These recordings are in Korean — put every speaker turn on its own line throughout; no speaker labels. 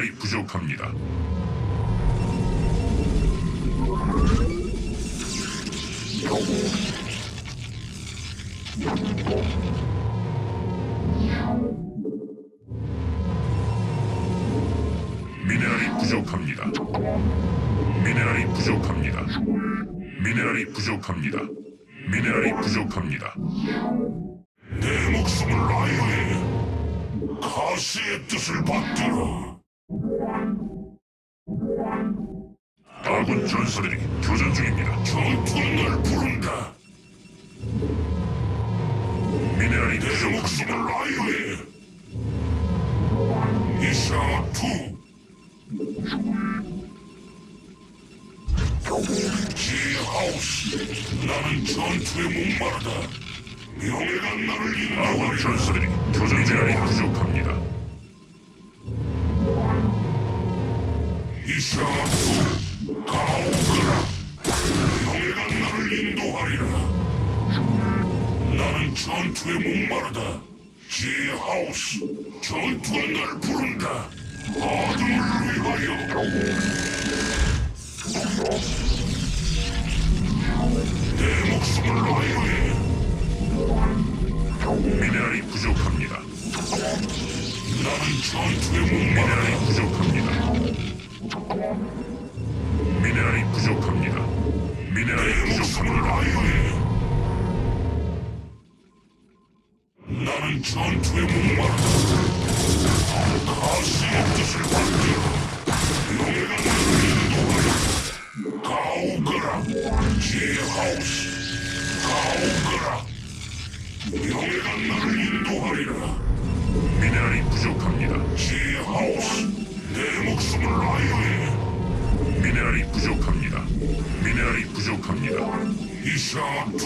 미네랄이 부족합니다. 미네랄이 부족합니다. 미네랄이 부족합니다. 미네랄이 부족합니다. 미네랄이 부족합니다.
내 목숨을 라이오에 가시의 뜻을 받들어
아군 전사들이 교전 중입니다.
전투는 날 부른다.
미네랄이
내. 목숨을 라이오에. 이샤 투. 지하우스. 나는 전투에 목마르다. 명예가 나를
아군
인도하리라
전사들이 교전 미네랄이 부족합니다.
이샤 투 가오그라 명예가 나를 인도하리라 나는 전투에 목마르다. 지하우스 전투가 날 부른다. 아들을 위하여. 내 목숨을 라이오에
미네랄이 부족합니다.
나는 전투에 목마르다.
미네랄이 부족합니다. 미네랄이 부족합니다. 미네랄이 부족합니다.
라이오에 나는 전투에 목마르다 가시의 뜻을 받들어 명예가 나를 인도하여 가오거라 지하우스 가오거라 명예가 나를 인도하리라
미네랄이 부족합니다.
지하우스 내 목숨을 라이오에
미네랄이 부족합니다. 미네랄이 부족합니다.
이샤 투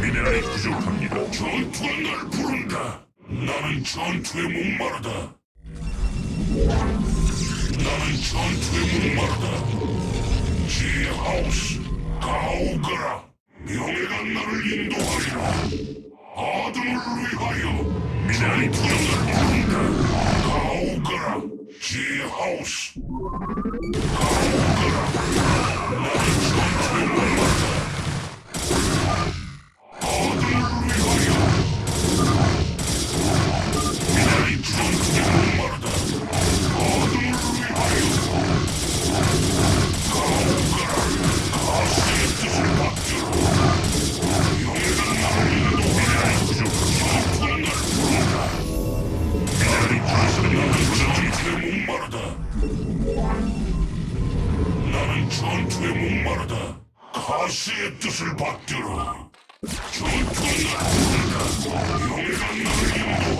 미네랄이 부족합니다.
전투가 날 부른다. 나는 전투에 목마르다. 나는 전투에 목마르다. 지하우스 가오거라. 명예가 나를 인도하리라. 아들을 위하여
미네랄이 부족합니다.
가오거라. G House. 목마르다.
나는
전투에 목마르다. 가시의 뜻을 받들어. 전투는 나를 용의한 나를 인도하라.